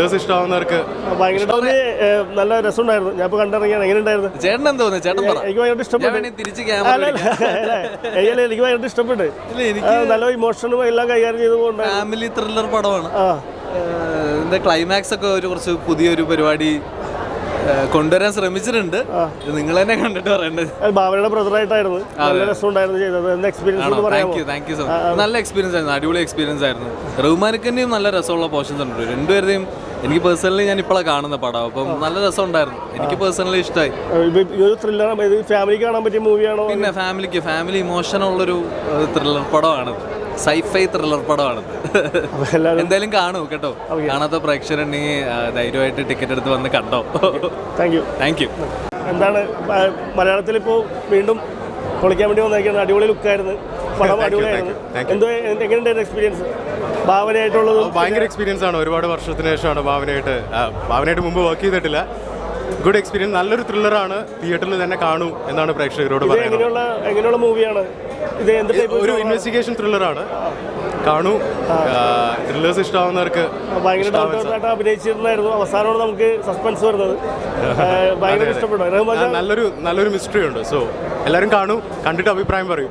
Thrillers ഇഷ്ടമാവുന്നവർക്ക്. നല്ല രസമുണ്ടായിരുന്നു. ഞാൻ ഇപ്പോൾ കണ്ടിറങ്ങിയാണ്. എങ്ങനെ ഉണ്ടായിരുന്നു? ചേട്ടൻ എന്താ തോന്നുന്നു ചേട്ടൻ പറ. എനിക്ക് ഭയങ്കര ഞാൻ ഇഷ്ടപ്പെട്ടു തിരിച്ച് ക്യാമറ അല്ല, എനിക്ക് ഭയങ്കര ഇഷ്ടപ്പെട്ടു. എനിക്ക് നല്ല ഇമോഷനും എല്ലാം കൈകാര്യം ചെയ്തുകൊണ്ട് ഫാമിലി ത്രില്ലർ പടമാണ്. ഇതിന്റെ ക്ലൈമാക്സ് ഒക്കെ ഒരു കുറച്ച് പുതിയൊരു പരിപാടി കൊണ്ടുവരാൻ ശ്രമിച്ചിട്ടുണ്ട്. ഇത് നിങ്ങൾ തന്നെ കണ്ടിട്ട് പറയേണ്ടത്. ഭാവനയുടെ ബ്രദറായിട്ടായിരുന്നു നല്ല രസമുണ്ടായിരുന്നു ചെയ്തത്. എക്സ്പീരിയൻസ് താങ്ക് യു സോ നല്ല എക്സ്പീരിയൻസ് ആയിരുന്നു. അടിപൊളി എക്സ്പീരിയൻസ് ആയിരുന്നു. റഹ്മാനിക്കന്റെയും നല്ല രസമുള്ള പോർഷൻസ് ഉണ്ട്. രണ്ടുപേരുടെയും എനിക്ക് പേഴ്സണലി ഞാൻ ഇപ്പോഴാണ് കാണുന്ന പടം. അപ്പം നല്ല രസം ഉണ്ടായിരുന്നു എനിക്ക് പേഴ്സണലി ഇഷ്ടമായി ഇതൊരു ഇത് ഫാമിലിക്ക് കാണാൻ പറ്റിയ മൂവിയാണോ പിന്നെ ഫാമിലിക്ക് ഫാമിലി ഇമോഷൻ ഉള്ളൊരു ത്രില്ലർ പടമാണ്. സൈഫൈ ത്രില്ലർ പടമാണ്. എന്തായാലും കാണൂ കേട്ടോ. കാണാത്ത പ്രേക്ഷകരുണ്ടെങ്കിൽ ധൈര്യമായിട്ട് ടിക്കറ്റ് എടുത്ത് വന്ന് കണ്ടോ? താങ്ക് യു താങ്ക് യു എന്താണ് മലയാളത്തിൽ ഇപ്പോൾ വീണ്ടും പൊളിക്കാൻ വേണ്ടി വന്നേക്കുന്നത് അടിപൊളി ലുക്കായിരുന്നു പടം അടിപൊളിയായിരുന്നു എന്തോ എങ്ങനെയുണ്ടായിരുന്നു എക്സ്പീരിയൻസ് ഭാവനയായിട്ടുള്ളത് ഭയങ്കര എക്സ്പീരിയൻസ് ആണ്. ഒരുപാട് വർഷത്തിന് ശേഷമാണ് ഭാവനയായിട്ട് ഭാവനയായിട്ട് മുമ്പ് വർക്ക് ചെയ്തിട്ടില്ല. ഗുഡ് എക്സ്പീരിയൻസ് നല്ലൊരു ത്രില്ലറാണ് തിയേറ്ററിൽ തന്നെ കാണൂ എന്നാണ് പ്രേക്ഷകരോട് പറയുന്നത്. മൂവിയാണ് ഒരു ഇൻവെസ്റ്റിഗേഷൻ ത്രില്ലറാണ് കാണൂ. ത്രില്ലേഴ്സ് ഇഷ്ടമാവുന്നവർക്ക് ഭയങ്കര അഭിനയിച്ചിരുന്നായിരുന്നു. അവസാനമാണ് നമുക്ക് സസ്പെൻസ് വരുന്നത്. ഭയങ്കര ഇഷ്ടപ്പെട്ടു നല്ലൊരു നല്ലൊരു മിസ്റ്ററി ഉണ്ട്. സോ എല്ലാവരും കാണൂ. കണ്ടിട്ട് അഭിപ്രായം പറയൂ.